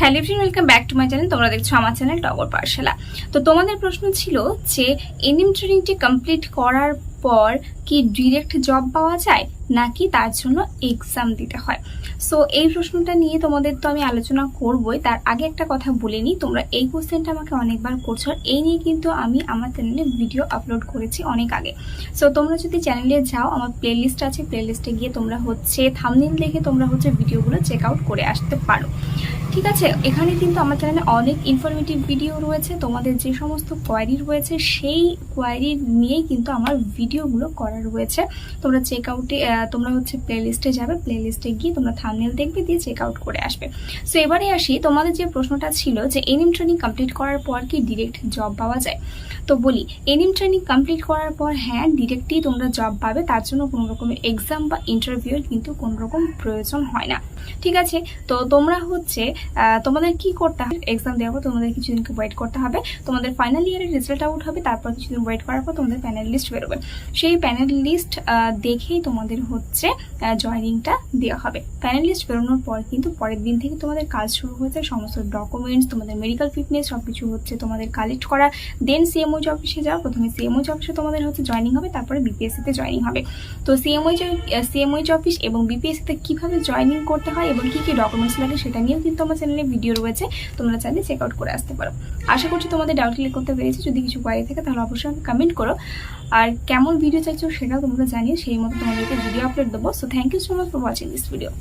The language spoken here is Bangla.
Hello friend welcome back to my channel. তোমরা দেখছ আমার চ্যানেল টগর পাঠশালা। তো তোমাদের প্রশ্ন ছিল যে, এনএম ট্রেনিংটি কমপ্লিট করার পর কি ডিরেক্ট জব পাওয়া যায়, নাকি তার জন্য এক্সাম দিতে হয়? সো এই প্রশ্নটা নিয়ে তোমাদের তো আমি আলোচনা করবই। তার আগে একটা কথা বলে নিই, তোমরা এই কোশ্চেনটা আমাকে অনেকবার করছ। এই নিয়ে কিন্তু আমি আমার চ্যানেলে ভিডিও আপলোড করেছি অনেক আগে। সো তোমরা যদি চ্যানেলে যাও, আমার প্লেলিস্ট আছে প্লেলিস্টে গিয়ে তোমরা হচ্ছে থামনিল দেখে তোমরা হচ্ছে ভিডিওগুলো চেক আউট করে আসতে পারো। ঠিক আছে, এখানে কিন্তু আমার চ্যানেলে অনেক ইনফরমেটিভ ভিডিও রয়েছে। তোমাদের যে সমস্ত কোয়ারি রয়েছে, সেই কোয়ারি নিয়েই কিন্তু আমার ভিডিওগুলো করা রয়েছে। তোমরা চেক আউটে তোমরা হচ্ছে প্লেলিস্টে যাবে প্লেলিস্টে গিয়ে তোমরা থামনেল দেখবে, দিয়ে চেক আউট করে আসবে। সো এবারে আসি, তোমাদের যে প্রশ্নটা ছিল যে এনএম ট্রেনিং কমপ্লিট করার পর কি ডিরেক্ট জব পাওয়া যায়? তো বলি এনএম ট্রেনিং কমপ্লিট করার পর হ্যাঁ ডিরেক্টই তোমরা জব পাবে, তার জন্য কোনো রকমের এক্সাম বা ইন্টারভিউর কিন্তু কোনো রকম প্রয়োজন হয় না। ঠিক আছে, তো তোমরা হচ্ছে তোমাদের কি করতে হবে? এক্সাম দেওয়ার পর তোমাদের কিছুদিনকে ওয়েট করতে হবে। তোমাদের ফাইনাল ইয়ারের রেজাল্ট আউট হবে, তারপর কিছুদিন ওয়েট করার পর তোমাদের প্যানেল লিস্ট বেরোবে। সেই প্যানেল লিস্ট দেখেই তোমাদের হচ্ছে জয়নিংটা দেওয়া হবে। প্যানেল লিস্ট বেরোনোর পর কিন্তু পরের দিন থেকে তোমাদের কাজ শুরু হয়েছে। সমস্ত ডকুমেন্টস তোমাদের মেডিকেল ফিটনেস সব কিছু হচ্ছে তোমাদের কালেক্ট করা। দেন সিএমওজ অফিসে যাও প্রথমে সিএমওজ অফিসে তোমাদের হচ্ছে জয়নিং হবে, তারপরে বিপিএসসিতে জয়নিং হবে। তো সিএমওইচ সিএমওইচ অফিস এবং বিপিএসসিতে কীভাবে জয়নিং করতে হয় এবং কী কী ডকুমেন্টস লাগে সেটা নিয়েও কিন্তু আমার চ্যানেলে ভিডিও রয়েছে, তোমরা চাইলে চেক আউট করে আসতে পারো। আশা করছি তোমাদের ডাউট ক্লিক করতে পেরেছি। যদি কিছু কোয়ারি থাকে, তাহলে অবশ্যই কমেন্ট করো। আর কেমন ভিডিও চাইছো সেটাও তোমরা জানিয়ে সেই মতো তোমাদেরকে ভিডিও আপলোড দেবো। So thank you so much for watching this video